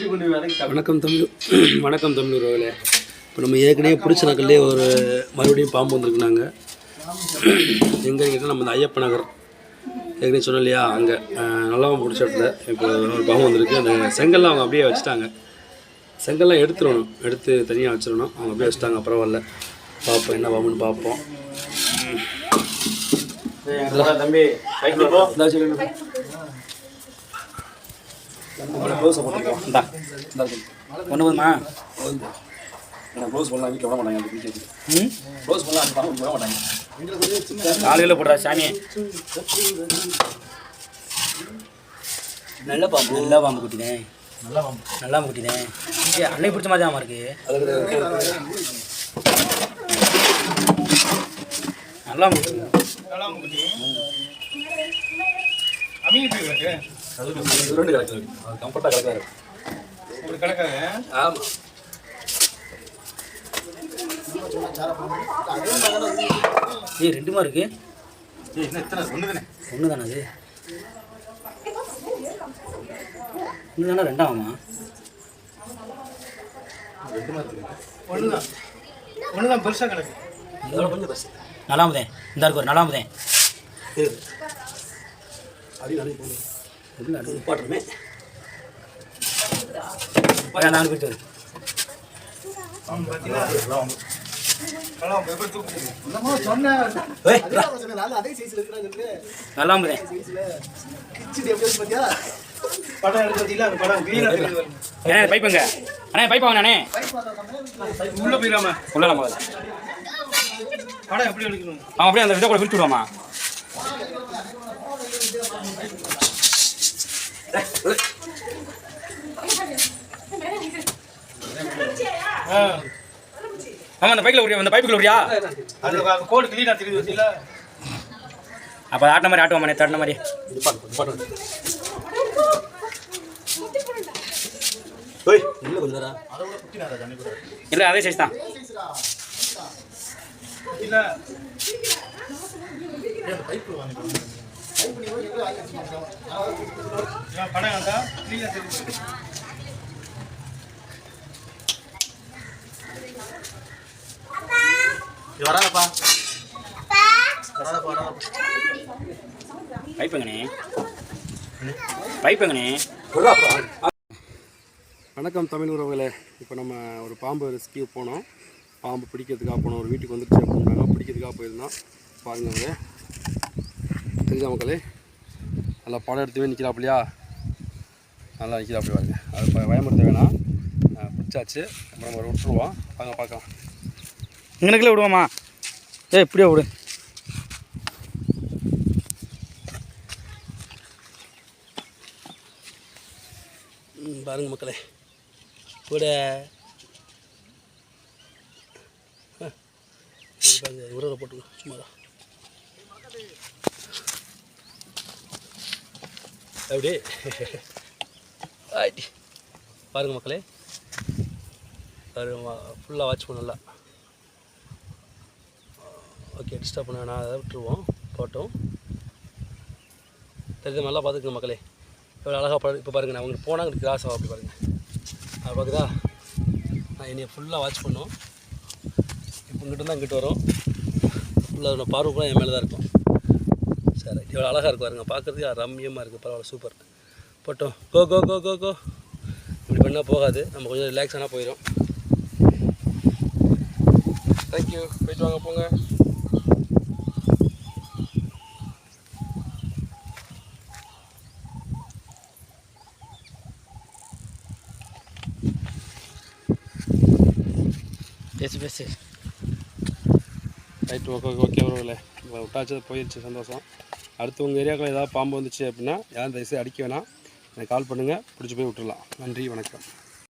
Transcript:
வணக்கம் தமிழ் வணக்கம் தமிழ் உறவுகளே இப்போ நம்ம ஏற்கனவே பிடிச்ச நகர்லேயே ஒரு மறுபடியும் பாம்பு வந்திருக்குனாங்க எங்கே கிட்ட நம்ம இந்த ஐயப்ப நகர். ஏற்கனவே சொன்னோம் இல்லையா அங்கே. நல்லா பிடிச்ச இடத்துல. இப்போ ஒரு பாம்பு வந்திருக்கு. அந்த செங்கல்லாம் அவங்க அப்படியே வச்சுட்டாங்க. செங்கல்லாம் எடுத்துடணும். எடுத்து தனியாக வச்சிடணும். அவங்க அப்படியே வச்சுட்டாங்க. பரவாயில்ல. பார்ப்போம் என்ன பாம்புன்னு பார்ப்போம் தம்பி. க்ளோஸை போட்டுக்கலாம் இந்தா இந்தா இருக்கு. ஒன்று போதுமா? நான் க்ளோஸ் பண்ணலாம். வீட்டில் விட மாட்டாங்க அந்த வீட்டுக்கு ம்? க்ளோஸ் பண்ணலாம். பணம் விட மாட்டாங்க. நாலு கிலோ போடுறா சாமி. நல்ல பாம்பு. நல்ல பாம்பு குட்டினே. நல்ல பாம்பு. நல்ல பாம்பு குட்டினே. ஏ அன்னைக்கு பிடிச்ச மாதிரி தான் இருக்கு. நல்லா பாம்பு குட்டி. ரெண்டு கிடக்கு கம்ஃபர்ட்டாக கிடக்காரு ஆமாம் ஏய் ரெண்டுமா இருக்கு ஒன்று தானே அது ஒன்று தானே ரெண்டாமா ஒண்ணுதான் பெருசா கிடக்கு இதோட கொஞ்சம் பெருசு நல்லாமுதே இந்த இருக்கு ஒரு நல்லாமுதே இரு. அடி அடி போடு உள்ள அடி. பாட்டுமே ஏன் நாலு பேர் வரும் கலாம் எப்படி தூக்கு ஏய் நல்லாமுதே படம் எடுத்து வச்சீங்களா அந்த படம் கிளீனா தெரியுது அண்ணே. பைப்புங்க அண்ணே பைப் வாங்க அண்ணே உள்ள முதல்ல படம் எப்படி எடுக்கணும்? அவன் அப்படியே அந்த இதை கூட பிரிச்சு விடுவாமா ஆமா அந்த பைக்கில் உரியா அந்த பைப்புக்குள்ள உரியா அது அந்த கோடு கிளீனா தெரியுது வச்சீங்களா அப்போ ஆட்டின மாதிரி ஆட்டுவோம் மணி தட்டின மாதிரி. இல்லை இல்லை அதே சைஸ் தான். இல்ல. கிளீனா தெரியுது பைப்புங்கண்ணே பைப்புங்கண்ணே வணக்கம் தமிழ் உறவுகளே. இப்போ நம்ம ஒரு பாம்பு ரெஸ்கியூ போனோம். பாம்பு பிடிக்கிறதுக்காக போனோம். ஒரு வீட்டுக்கு வந்துருச்சு அப்படின்னாங்க. பிடிக்கிறதுக்காக போயிருந்தோம். பாருங்க மக்களே மக்களே? நல்லா படம் எடுத்துவே நிற்கிறாப்பிலையா நல்லா நிற்கிறாப்படி பாருங்க. அது பயமுறுத்த வேணாம். பிடிச்சாச்சு. அப்புறம் நம்ம விட்டுருவோம் வாங்க பார்க்கலாம். இங்கனக்குள்ளே விடுவோமா? ஏய் இப்படியே விடு. ம், பாருங்க மக்களே. கூட அஹ், இது பாருங்க உரலை அப்படி ஆயிட்டி பாருங்க மக்களே. ஃபுல்லாக வாட்ச் பண்ணலாம் ஓகே டிஸ்டர்ப் பண்ண வேணாம் அதை விட்டுருவோம். போட்டோம். தெரிஞ்ச நல்லா பார்த்துக்கணும் மக்களே. இவ்வளோ அழகாக பா இப்போ பாருங்க நான் அவங்க போனால் கிராஸ் ஆகும் அப்படி பாருங்க. அது பார்க்குதா? நான் என்னை ஃபுல்லாக வாட்ச் பண்ணும். இப்போ இங்கிட்ட தான் இங்கிட்டு வரும். ஃபுல்லாக பார்வை கூட என் மேலே தான் இருக்கும். எவ்வளோ அழகாக இருக்கு பாருங்க. பார்க்குறதுக்கு ரம்மியமாக இருக்குது பரவாயில்ல சூப்பர் போட்டோம். கோ கோ கோ கோ கோ இப்படி பண்ணால் போகாது. நம்ம கொஞ்சம் ரிலாக்ஸ் ஆனால் போயிடும் தேங்க்யூ போயிட்டு வாங்க போங்க. பேசு பேசு. ரைட் ஓகே ஓகே வரும்ல விட்டாச்சு போயிடுச்சு சந்தோஷம். அடுத்து உங்கள் ஏரியாக்குள்ள ஏதாவது பாம்பு வந்துச்சு அப்படின்னா யாரும் தயவுசெய்து அடிக்க வேணாம். எனக்கு கால் பண்ணுங்கள் பிடிச்சி போய் விட்டுடலாம் நன்றி வணக்கம்.